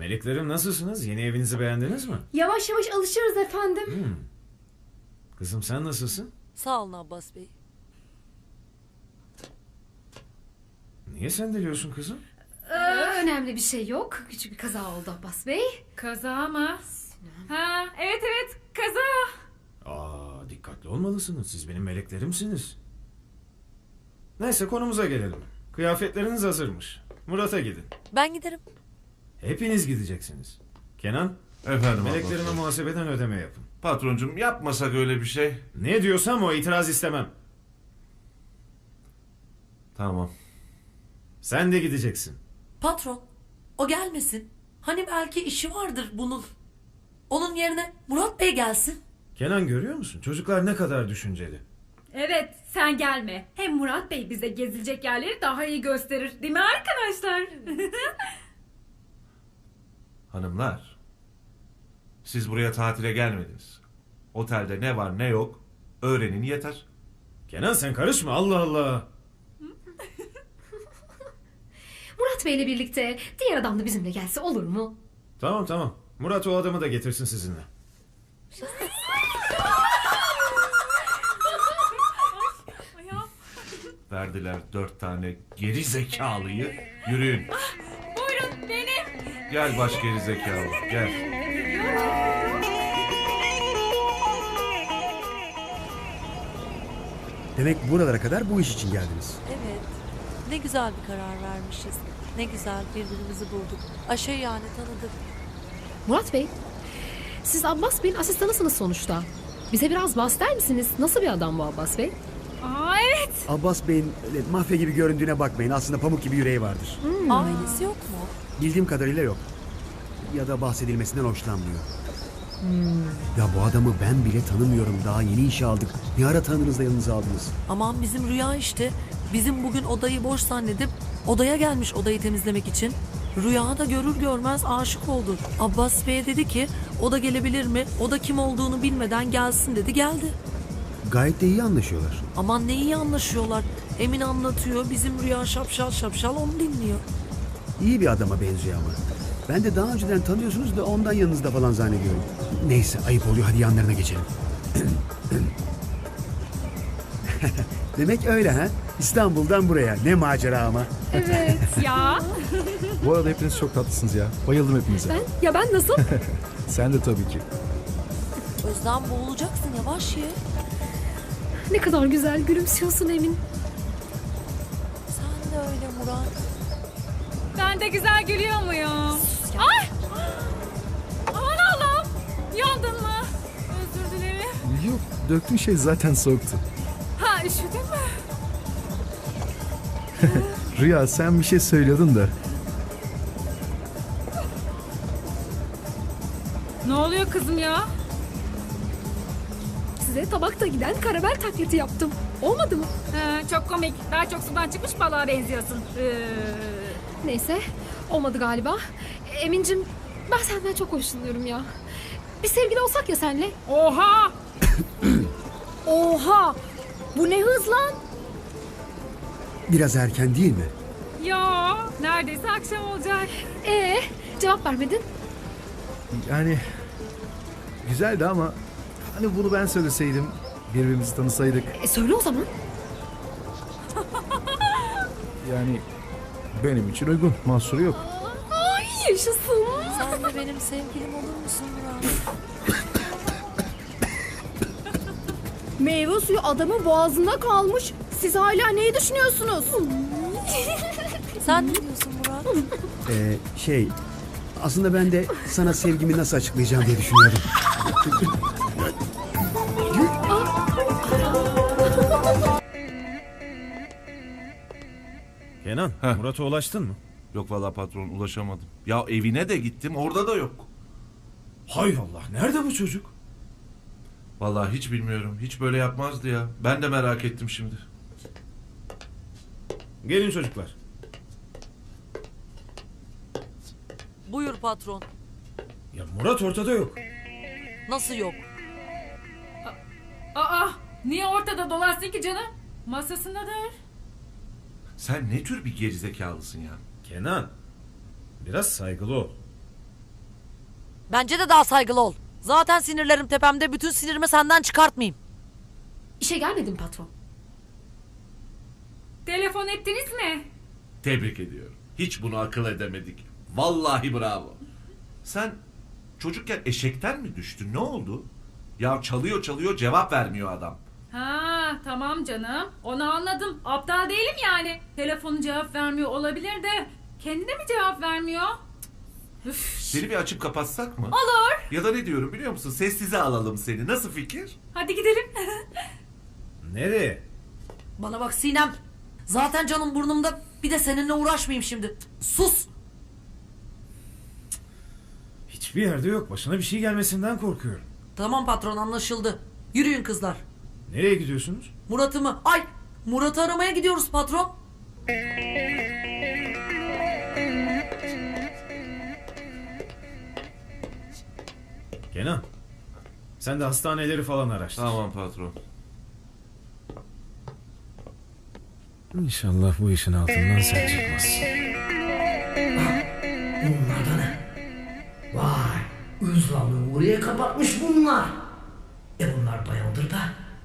Meleklerim nasılsınız? Yeni evinizi beğendiniz mi? Yavaş yavaş alışırız efendim. Kızım sen nasılsın? Sağ olun Abbas Bey. Niye sendeliyorsun kızım? Ee, önemli bir şey yok. Küçük bir kaza oldu Abbas Bey. Kaza mı? Ha, evet evet kaza. Aa, dikkatli olmalısınız. Siz benim meleklerimsiniz. Neyse konumuza gelelim. Kıyafetleriniz hazırmış. Murat'a gidin. Ben giderim. Hepiniz gideceksiniz. Kenan, Efendim meleklerime muhasebeden ödeme yapın. Patroncum yapmasak öyle bir şey. Ne diyorsam o itiraz istemem. Tamam. Sen de gideceksin. Patron, o gelmesin. Hani belki işi vardır bunun. Onun yerine Murat Bey gelsin. Kenan görüyor musun? Çocuklar ne kadar düşünceli. Evet sen gelme. Hem Murat Bey bize gezilecek yerleri daha iyi gösterir. Değil mi arkadaşlar? Hanımlar. Siz buraya tatile gelmediniz. Otelde ne var ne yok öğrenin yeter. Kenan sen karışma Allah Allah. Murat Bey'le birlikte diğer adam da bizimle gelse olur mu? Tamam tamam. Murat o adamı da getirsin sizinle. Verdiler dört tane geri zekalıyı. Yürüyün. Gel baş geri zekalı gel. Demek buralara kadar bu iş için geldiniz. Evet. Ne güzel bir karar vermişiz. Ne güzel birbirimizi bulduk. Aşağı yani tanıdık. Murat Bey, siz Abbas Bey'in asistanısınız sonuçta. Bize biraz bahseder misiniz? Nasıl bir adam bu Abbas Bey? Aa evet. Abbas Bey'in öyle mafya gibi göründüğüne bakmayın. Aslında pamuk gibi yüreği vardır. Ailesi yok mu? Bildiğim kadarıyla yok. Ya da bahsedilmesinden hoşlanmıyor. Ya bu adamı ben bile tanımıyorum. Daha yeni işe aldık. Ne ara tanıdınız da yanınıza aldınız? Aman bizim rüya işte. Bizim bugün odayı boş zannedip odaya gelmiş odayı temizlemek için. Rüya da görür görmez aşık oldu. Abbas Bey'e dedi ki o da gelebilir mi? O da kim olduğunu bilmeden gelsin dedi geldi. Gayet de iyi anlaşıyorlar. Aman ne iyi anlaşıyorlar. Emin anlatıyor. Bizim Rüya şapşal şapşal onu dinliyor. İyi bir adama benziyor ama. Ben de daha önceden tanıyorsunuz da ondan yanınızda falan zannediyorum. Neyse ayıp oluyor hadi yanlarına geçelim. Demek öyle ha? İstanbul'dan buraya. Ne macera ama. Evet ya. Bu arada hepiniz çok tatlısınız ya. Bayıldım hepinize. Ben? Ya ben nasıl? Sen de tabii ki. Özlem boğulacaksın yavaş ye. ne kadar güzel gülümsüyorsun Emin. Sen de öyle Murat. Ben de güzel gülüyor muyum? Ay. Aman Allah'ım. Yandın mı? Özür dilerim. Yok döktüğün şey zaten soğuktu. Ha üşüdün mü? Rüya sen bir şey söylüyordun da. Ne oluyor kızım ya? Size tabakta giden karamel taklidi yaptım. Olmadı mı? Ha, çok komik. Daha çok sudan çıkmış balığa benziyorsun. Ee, Neyse, olmadı galiba. Emin'cim, ben senden çok hoşlanıyorum ya. Bir sevgili olsak ya senle. Oha! Oha! Bu ne hız lan? Biraz erken değil mi? Ya neredeyse akşam olacak. Ee, cevap vermedin. Yani güzeldi ama hani bunu ben söyleseydim birbirimizi tanısaydık E söyle o zaman. yani benim için uygun. Mahsuru yok. Ay yaşasın. Sen de benim sevgilim olur musun Murat? Meyve suyu adamın boğazında kalmış. Siz hala neyi düşünüyorsunuz? Sen ne diyorsun Murat? Ee, şey aslında ben de sana sevgimi nasıl açıklayacağım diye düşünüyordum. Kenan, Heh. Murat'a ulaştın mı? Yok vallahi patron ulaşamadım. Ya evine de gittim orada da yok. Hay Allah, nerede bu çocuk? Vallahi hiç bilmiyorum. Hiç böyle yapmazdı ya. Ben de merak ettim şimdi. Gelin çocuklar. Buyur patron. Ya Murat ortada yok. Nasıl yok? Aa niye ortada dolaşsın ki canım? Masasındadır. Sen ne tür bir gerizekalısın ya? Kenan, biraz saygılı ol. Bence de daha saygılı ol. Zaten sinirlerim tepemde. Bütün sinirimi senden çıkartmayayım. İşe gelmedin patron. Telefon ettiniz mi? Tebrik ediyorum. Hiç bunu akıl edemedik. Vallahi bravo. Sen çocukken eşekten mi düştün? Ne oldu? Ya çalıyor çalıyor cevap vermiyor adam. Ha tamam canım. Onu anladım. Aptal değilim yani. Telefonu cevap vermiyor olabilir de kendine mi cevap vermiyor? Üf. Seni bir açıp kapatsak mı? Olur. Ya da ne diyorum biliyor musun? Sessize alalım seni. Nasıl fikir? Hadi gidelim. Nereye? Bana bak Sinem. Zaten canım burnumda. Bir de seninle uğraşmayayım şimdi. Sus. Hiçbir yerde yok. Başına bir şey gelmesinden korkuyorum. Tamam patron anlaşıldı. Yürüyün kızlar. Nereye gidiyorsunuz? Murat'ı mı? Ay Murat'ı aramaya gidiyoruz patron. Kenan. Sen de hastaneleri falan araştır. Tamam patron. İnşallah bu işin altından sen çıkmazsın. Bunlar da ne? Vay, Özlem'i oraya kapatmış bunlar. E bunlar bayandır da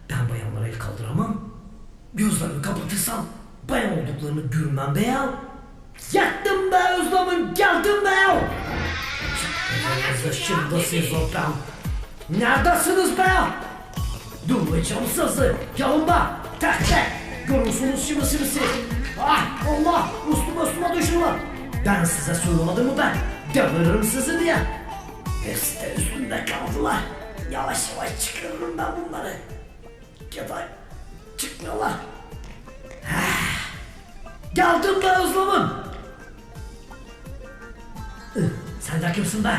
ben bayanlara el kaldıramam. Gözlerimi kapatırsam bayan olduklarını görmem be ya. Yaktım be Özlem'im, geldim be ya. Siz oradan. Neredesiniz be? Duyacağım sizi. Yalın be. Tek tek. Görürsünüz şimdi siz. Ah Allah. Üstüme üstüme düşürme. Ben size söylemedim mi ben? Deviririm sizi diye. Hepsi de üstümde kaldılar. Yavaş yavaş çıkarırım ben bunları. Ya çıkmıyorlar. Geldim be Özlem'im. Sen de kimsin be?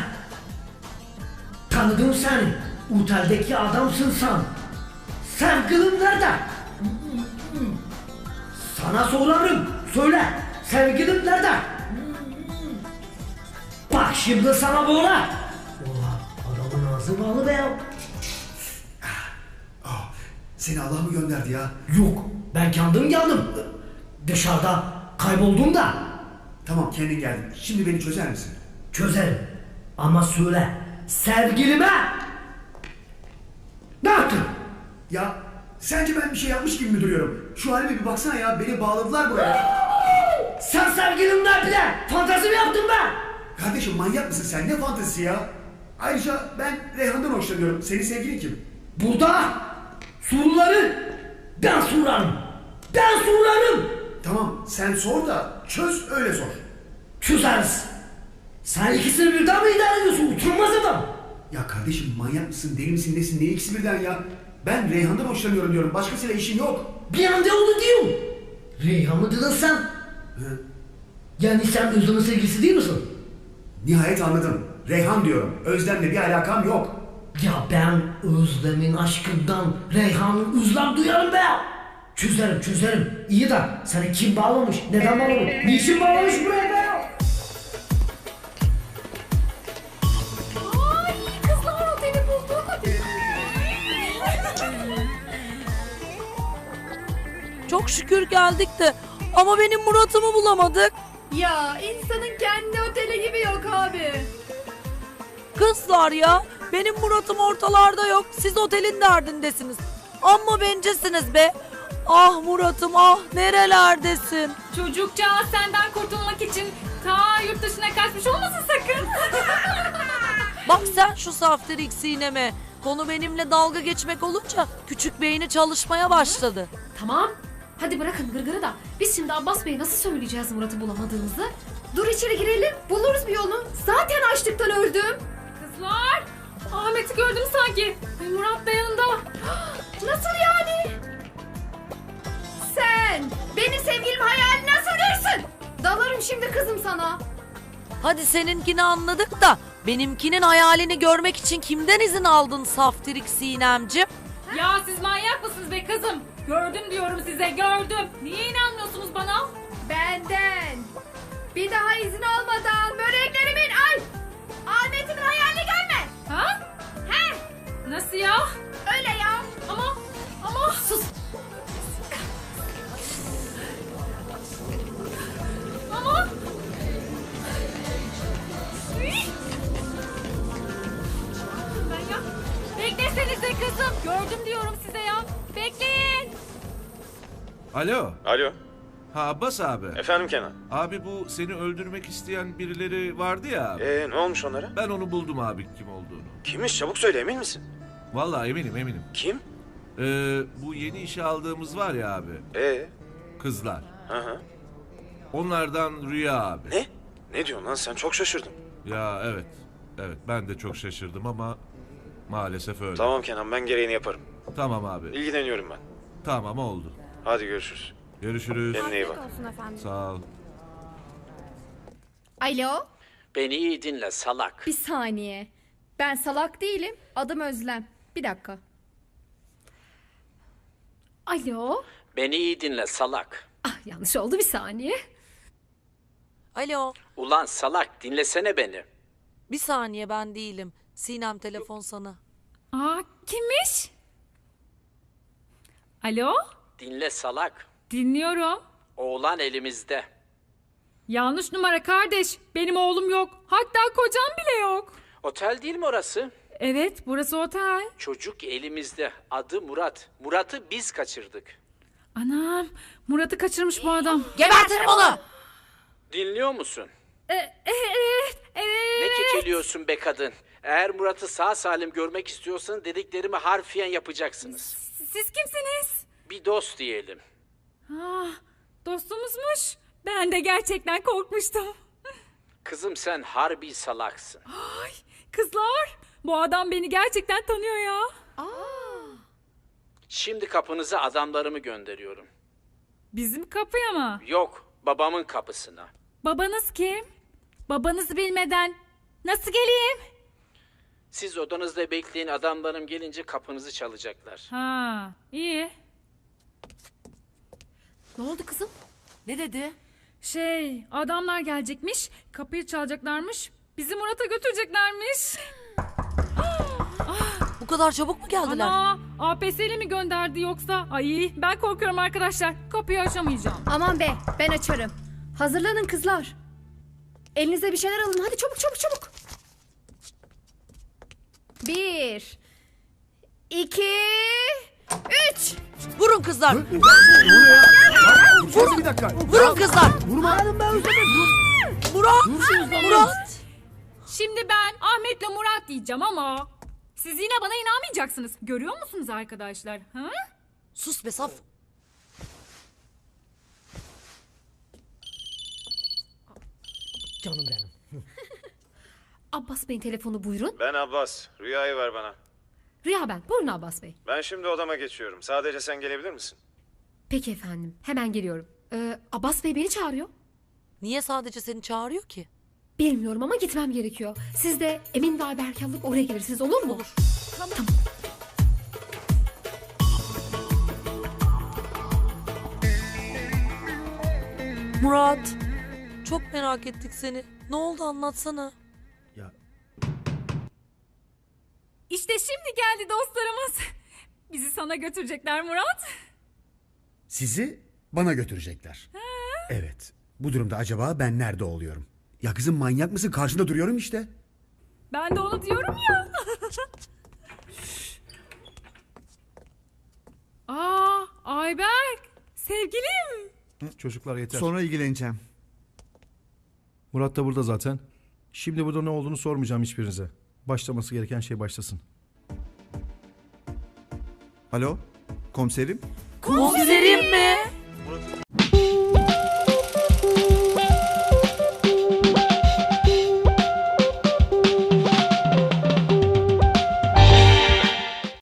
Tanıdım seni. Oteldeki adamsın sen. Sevgilim nerede? Sana sorarım. Söyle. Sevgilim nerede? Bak şimdi sana böyle. Ola adamın ağzı bağlı. Seni Allah mı gönderdi ya? Yok ben kendim geldim. Dışarıda kayboldum da. Tamam kendin geldin. Şimdi beni çözer misin? Çözerim. Ama söyle. Sevgilime. Ne yaptın? Ya sence ben bir şey yapmış gibi mi duruyorum? Şu halime bir baksana ya beni bağladılar buraya. Sen sevgilimle bile fantezi mi yaptın be? Kardeşim manyak mısın sen? Ne fantezisi ya? Ayrıca ben Reyhan'dan hoşlanıyorum. Senin sevgilin kim? Burada soruları ben sorarım. Ben sorarım. Tamam sen sor da çöz öyle sor. Çözeriz. Sen ikisini birden mi idare ediyorsun? Utanmaz adam. Ya kardeşim manyak mısın? Deli misin? Nesin? Ne ikisi birden ya? Ben Reyhan'dan hoşlanıyorum diyorum. Başkasıyla işim yok. Bir anda onu diyorum. Reyhan mı dedin sen? Hı. Yani sen Özlem'in sevgilisi değil misin? Nihayet anladım. Reyhan diyorum. Özlem'le bir alakam yok. Ya ben Özlem'in aşkından Reyhan'ın özlem duyarım be. Çözerim çözerim. İyi de seni kim bağlamış? Neden bağlamış? Niçin bağlamış buraya be? Ay kızlar oteli bulduk. Çok şükür geldik de. Ama benim Murat'ımı bulamadık. Ya insanın kendi oteli gibi yok abi. Kızlar ya. Benim Murat'ım ortalarda yok. Siz otelin derdindesiniz. Amma bencesiniz be. Ah Murat'ım ah nerelerdesin? Çocukcağız senden kurtulmak için ta yurt dışına kaçmış olmasın sakın. Bak sen şu saftirik sineme. Konu benimle dalga geçmek olunca küçük beyni çalışmaya başladı. Tamam. Hadi bırakın gırgırı da. Biz şimdi Abbas Bey'e nasıl söyleyeceğiz Murat'ı bulamadığımızı? Dur içeri girelim. Buluruz bir yolunu. Zaten açlıktan öldüm. Kızlar Ahmet'i gördüm sanki. Ay Murat da yanında. Nasıl yani? Sen benim sevgilim hayal nasıl? Dalarım şimdi kızım sana. Hadi seninkini anladık da benimkinin hayalini görmek için kimden izin aldın saftirik sinemcim? Ya siz manyak mısınız be kızım? Gördüm diyorum size gördüm. Niye inanmıyorsunuz bana? Benden. Bir daha izin olmadan böreklerimin ay Ahmet'imin hayalini görme. Ha? Nasıl ya? Öyle ya. Ama ama. Sus. Ama. Ben ya. Beklesenize kızım. Gördüm diyorum size ya. Bekleyin. Alo. Alo. Ha Abbas abi. Efendim Kenan. Abi bu seni öldürmek isteyen birileri vardı ya. abi. Ee ne olmuş onlara? Ben onu buldum abi kim olduğunu. Kimmiş çabuk söyle emin misin? Vallahi eminim eminim. Kim? Ee, bu yeni işe aldığımız var ya abi. Ee? Kızlar. Hı hı. Onlardan Rüya abi. Ne? Ne diyorsun lan sen? Çok şaşırdım. Ya evet. Evet ben de çok şaşırdım ama maalesef öyle. Tamam Kenan ben gereğini yaparım. Tamam abi. İlgileniyorum ben. Tamam oldu. Hadi görüşürüz. Görüşürüz. Kendine iyi bak. Sağ ol. Alo, Beni iyi dinle salak. bir saniye. Ben salak değilim. Adım Özlem. Bir dakika. Alo. Beni iyi dinle salak. Ah yanlış oldu bir saniye. Alo. Ulan salak dinlesene beni. Bir saniye ben değilim. Sinem telefon sana. Aa kimmiş? Alo? Dinle salak. Dinliyorum. Oğlan elimizde. Yanlış numara kardeş. Benim oğlum yok. Hatta kocam bile yok. Otel değil mi orası? Evet burası otel. Çocuk elimizde. Adı Murat. Murat'ı biz kaçırdık. Anam Murat'ı kaçırmış bu adam. Gebertirim onu. Dinliyor musun? E, e, evet, evet. Ne kekeliyorsun be kadın? Eğer Murat'ı sağ salim görmek istiyorsan dediklerimi harfiyen yapacaksınız. Siz kimsiniz? Bir dost diyelim. Ah, dostumuzmuş. Ben de gerçekten korkmuştum. Kızım sen harbi salaksın. Kızlar, bu adam beni gerçekten tanıyor ya. Şimdi kapınıza adamlarımı gönderiyorum. Bizim kapıya mı? Yok, babamın kapısına. Babanız kim? Babanızı bilmeden nasıl geleyim? Siz odanızda bekleyin adamlarım gelince kapınızı çalacaklar. Ha, iyi. Ne oldu kızım? Ne dedi? Şey, adamlar gelecekmiş, kapıyı çalacaklarmış, bizi Murat'a götüreceklermiş. Bu kadar çabuk mu geldiler? Ana, APS'li mi gönderdi yoksa? Ay, ben korkuyorum arkadaşlar. Kapıyı açamayacağım. Aman be, ben açarım. Hazırlanın kızlar. Elinize bir şeyler alın. Hadi çabuk çabuk çabuk. Bir. iki, Üç. Vurun kızlar. Dursanıza bir dakika. Vurun kızlar. Vurma. Murat. Murat. Şimdi ben Ahmet'le Murat diyeceğim ama siz yine bana inanmayacaksınız. Görüyor musunuz arkadaşlar? Ha? Sus be saf. Canım benim. Abbas Bey'in telefonu buyurun. Ben Abbas. Rüyayı ver bana. Rüya ben. Buyurun Abbas Bey. Ben şimdi odama geçiyorum. Sadece sen gelebilir misin? Peki efendim. Hemen geliyorum. Ee, Abbas Bey beni çağırıyor. Niye sadece seni çağırıyor ki? Bilmiyorum ama gitmem gerekiyor. Siz de Emin ve Ayberk alıp oraya gelirsiniz olur mu? Olur. Tamam. Murat. Çok merak ettik seni. Ne oldu anlatsana. Ya İşte şimdi geldi dostlarımız. Bizi sana götürecekler Murat. sizi bana götürecekler. Evet. Bu durumda acaba ben nerede oluyorum? Ya kızım manyak mısın? Karşında duruyorum işte. Ben de onu diyorum ya. Aa, Ayberk. Sevgilim. Çocuklar yeter. Sonra ilgileneceğim. Murat da burada zaten. Şimdi burada ne olduğunu sormayacağım hiçbirinize. Başlaması gereken şey başlasın. Alo? Komiserim? Komiserim mi?